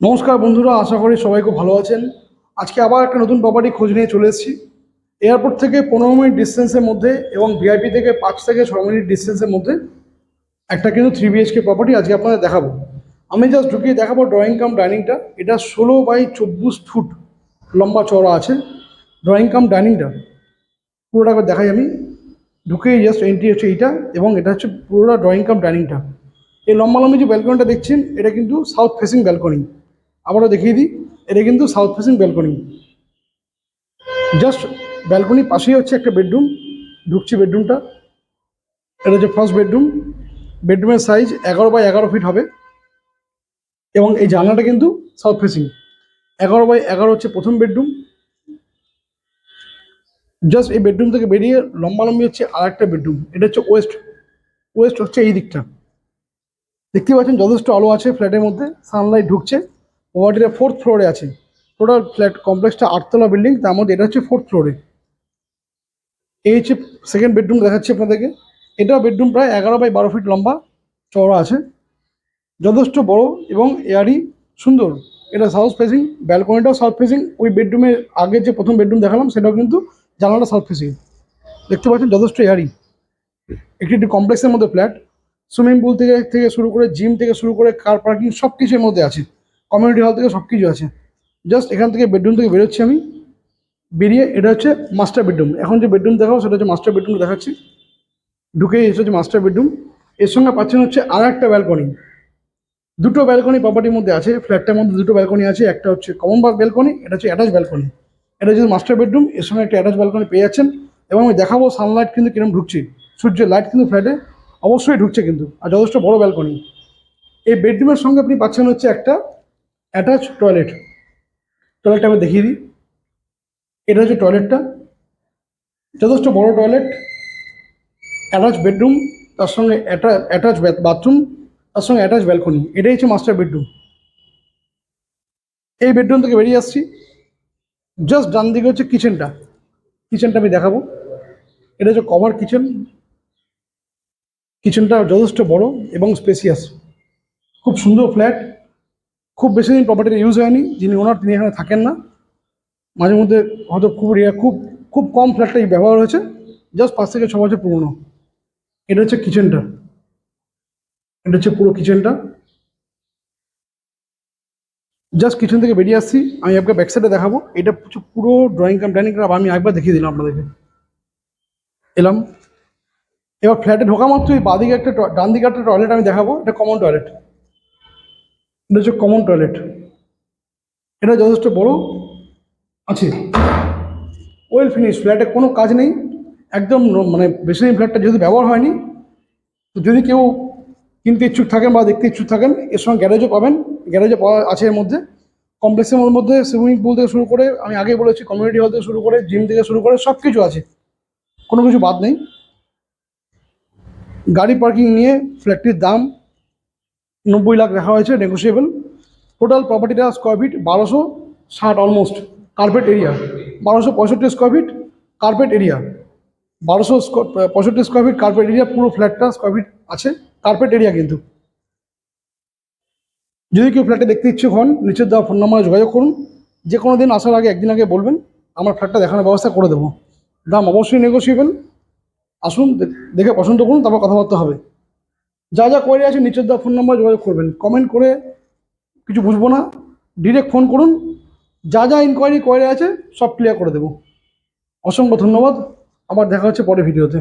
নমস্কার বন্ধুরা, আশা করি সবাই খুব ভালো আছেন। আজকে আবার একটা নতুন প্রপার্টি খোঁজ নিয়ে চলে এসেছি। এয়ারপোর্ট থেকে পনেরো মিনিট ডিস্টেন্সের মধ্যে এবং ভিআইপি থেকে পাঁচ থেকে ছ মিনিট ডিস্টেন্সের মধ্যে একটা কিন্তু থ্রি বিএইচকে প্রপার্টি আজকে আপনাদের দেখাবো। আমি জাস্ট ঢুকিয়ে দেখাবো ড্রয়িং কাম ডাইনিংটা এটা ষোলো বাই চব্বিশ ফুট লম্বা চওড়া আছে। ড্রয়িং কাম ডাইনিংটা পুরোটা একবার দেখাই আমি। ঢুকে জাস্ট এন্ট্রি হচ্ছে এইটা এবং এটা হচ্ছে পুরোটা ড্রয়িং কাম ডাইনিংটা এই লম্বা লম্বি যে ব্যালকনিটা দেখছেন, এটা কিন্তু সাউথ ফেসিং ব্যালকনি আবারও দেখিয়ে দিই, এটা কিন্তু সাউথ ফেসিং ব্যালকনি জাস্ট ব্যালকনির পাশেই হচ্ছে একটা বেডরুম ঢুকছি বেডরুমটা এটা হচ্ছে ফার্স্ট বেডরুম বেডরুমের সাইজ এগারো বাই এগারো ফিট হবে। এবং এই জানলাটা কিন্তু সাউথ ফেসিং এগারো বাই এগারো হচ্ছে প্রথম বেডরুম জাস্ট এই বেডরুম থেকে বেরিয়ে লম্বা লম্বি হচ্ছে আর একটা বেডরুম এটা হচ্ছে ওয়েস্ট ওয়েস্ট হচ্ছে এই দিকটা। দেখতে পাচ্ছেন, যথেষ্ট আলো আছে ফ্ল্যাটের মধ্যে। সানলাইট ঢুকছে। ওয়ার্ডের ফোর্থ ফ্লোরে আছে। টোটাল ফ্ল্যাট কমপ্লেক্সটা আটতলা বিল্ডিং তার মধ্যে এটা হচ্ছে ফোর্থ ফ্লোরে এই হচ্ছে সেকেন্ড বেডরুম দেখাচ্ছি আপনাদেরকে। এটাও বেডরুম প্রায় এগারো বাই বারো ফিট লম্বা, চওড়া আছে। যথেষ্ট বড় এবং এয়ারি সুন্দর। এটা সাউথ ফেসিং ব্যালকনিটাও সাউথ ফেসিং ওই বেডরুমের আগে যে প্রথম বেডরুম দেখালাম, সেটাও কিন্তু জানালাটা সাউথ ফেসিং দেখতে পাচ্ছেন যথেষ্ট এয়ারি একটি একটি কমপ্লেক্সের মধ্যে ফ্ল্যাট সুইমিং পুল থেকে থেকে শুরু করে জিম থেকে শুরু করে কার পার্কিং সব কিছুর মধ্যে আছে। কমিউনিটি হল থেকে সব কিছু আছে। জাস্ট এখান থেকে বেডরুম থেকে বেরোচ্ছি আমি। বেরিয়ে এটা হচ্ছে মাস্টার বেডরুম এখন যে বেডরুম দেখাবো, সেটা হচ্ছে মাস্টার বেডরুম দেখাচ্ছি। ঢুকে এসে হচ্ছে মাস্টার বেডরুম এর সঙ্গে পাচ্ছেন হচ্ছে আর একটা ব্যালকনি দুটো ব্যালকনি প্রপার্টির মধ্যে আছে। ফ্ল্যাটটার মধ্যে দুটো ব্যালকনি আছে। একটা হচ্ছে কমন ব্যালকনি এটা হচ্ছে অ্যাটাচ ব্যালকনি এটা হচ্ছে মাস্টার বেডরুম এর সঙ্গে একটা অ্যাটাচ ব্যালকনি পেয়ে যাচ্ছেন। এবং আমি দেখাবো সানলাইট কিন্তু কিরম ঢুকছে। সূর্যের লাইট কিন্তু ফ্ল্যাটে অবশ্যই ঢুকছে কিন্তু। আর যথেষ্ট বড় ব্যালকনি এই বেডরুমের সঙ্গে আপনি পাচ্ছেন হচ্ছে একটা অ্যাটাচ টয়লেট। টয়লেটটা আমি দেখিয়ে দিই। এটা হচ্ছে টয়লেটটা। যথেষ্ট বড় টয়লেট। অ্যাটাচ বেডরুম, তার সঙ্গে অ্যাটাচ বাথরুম, তার সঙ্গে অ্যাটাচ ব্যালকনি। এটাই হচ্ছে মাস্টার বেডরুম। এই বেডরুম থেকে বেরিয়ে আসছি। জাস্ট ডান দিকে হচ্ছে কিচেনটা। কিচেনটা আমি দেখাবো। এটা হচ্ছে কভার কিচেন। কিচেনটা যথেষ্ট বড় এবং স্পেসিয়াস। খুব সুন্দর ফ্ল্যাট। খুব বেশি দিন প্রপার্টিটা ইউজ হয়নি, যিনি ওনার তিনি এখানে থাকেন না। মাঝে মধ্যে হয়তো খুব খুব খুব কম ফ্ল্যাটটাই ব্যবহার হয়েছে জাস্ট পাঁচ থেকে ছ বছর পুরনো। এটা হচ্ছে কিচেনটা এটা হচ্ছে পুরো কিচেনটা জাস্ট কিচেন থেকে বেরিয়ে আসছি, আমি আপনাকে ব্যাক সাইডে দেখাবো। এটা পুরো ড্রয়িং কাম ডাইনিং কাম আমি একবার দেখিয়ে দিলাম আপনাদেরকে। এলাম। এবার ফ্ল্যাটে ঢোকা মাত্রই বাদিকে একটা ডান দিকে একটা টয়লেট আমি দেখাবো, এটা কমন টয়লেট এটা হচ্ছে কমন টয়লেট এটা যথেষ্ট বড় আছে। ওয়েল ফিনিশ ফ্ল্যাটে কোনো কাজ নেই। একদম মানে বেশি ফ্ল্যাটটা যেহেতু ব্যবহার হয়নি, তো যদি কেউ কিনতে ইচ্ছুক থাকেন বা দেখতে ইচ্ছুক থাকেন, এর সঙ্গে গ্যারেজও পাবেন। গ্যারেজও পাওয়া আছে এর মধ্যে। কমপ্লেক্সের মধ্যে সুইমিং পুল থেকে শুরু করে, আমি আগে বলেছি কমিউনিটি হল থেকে শুরু করে জিম থেকে শুরু করে সব কিছু আছে। কোনো কিছু বাদ নেই। গাড়ি পার্কিং নিয়ে ফ্ল্যাটটির দাম নব্বই লাখ রাখা হয়েছে নেগোসিয়েবল টোটাল প্রপার্টিটা স্কোয়ার ফিট বারোশো ষাট অলমোস্ট কার্পেট এরিয়া বারোশো পঁয়ষট্টি স্কোয়ার ফিট কার্পেট এরিয়া বারোশো পঁয়ষট্টি স্কোয়ার ফিট কার্পেট এরিয়া পুরো ফ্ল্যাটটা স্কোয়ার ফিট আছে কার্পেট এরিয়া কিন্তু। যদি কেউ ফ্ল্যাটে দেখতে ইচ্ছুক হন নিচের দেওয়া ফোন নাম্বারে যোগাযোগ করুন। যে কোনো দিন আসার আগে একদিন আগে বলবেন, আমার ফ্ল্যাটটা দেখানোর ব্যবস্থা করে দেবো। দাম অবশ্যই নেগোসিয়েবল আসুন দেখে পছন্দ করুন, তারপর কথাবার্তা হবে। যা যা কোয়ারি আছে নিচের দেওয়া ফোন নাম্বার যোগাযোগ করবেন। কমেন্ট করে কিছু বুঝব না। ডিরেক্ট ফোন করুন। যা যা ইনকোয়ারি কোয়ারি আছে সব ক্লিয়ার করে দেবো। অসংখ্য ধন্যবাদ। আবার দেখা হচ্ছে পরে ভিডিওতে